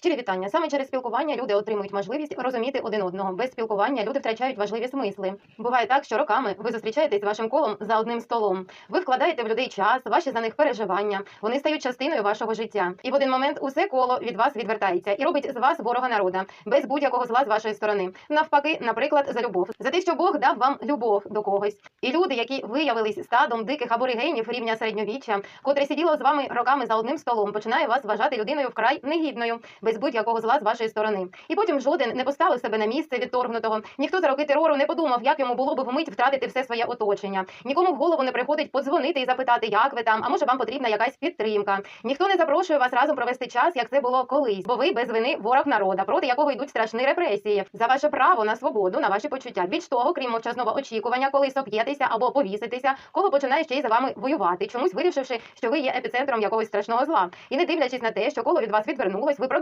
Щирі вітання. Саме через спілкування люди отримують можливість розуміти один одного. Без спілкування люди втрачають важливі смисли. Буває так, що роками ви зустрічаєтесь з вашим колом за одним столом. Ви вкладаєте в людей час, ваші за них переживання. Вони стають частиною вашого життя. І в один момент усе коло від вас відвертається і робить з вас ворога народа без будь-якого зла з вашої сторони. Навпаки, наприклад, за любов, за те, що Бог дав вам любов до когось. І люди, які виявились стадом диких аборигенів рівня середньовіччя, котре сиділо з вами роками за одним столом, починає вас вважати людиною вкрай негідною, без будь-якого зла з вашої сторони. І потім жоден не поставив себе на місце відторгнутого. Ніхто за роки терору не подумав, як йому було б вмить втратити все своє оточення. Нікому в голову не приходить подзвонити і запитати, як ви там, а може вам потрібна якась підтримка. Ніхто не запрошує вас разом провести час, як це було колись, бо ви без вини ворог народа, проти якого йдуть страшні репресії за ваше право на свободу, на ваші почуття. Більш того, крім мовчазного очікування, коли соп'єтеся або повіситеся, коло починає ще й за вами воювати, чомусь вирішивши, що ви є епіцентром якогось страшного зла. І не дивлячись на те, що коло від вас відвернулось, ви продовжуєте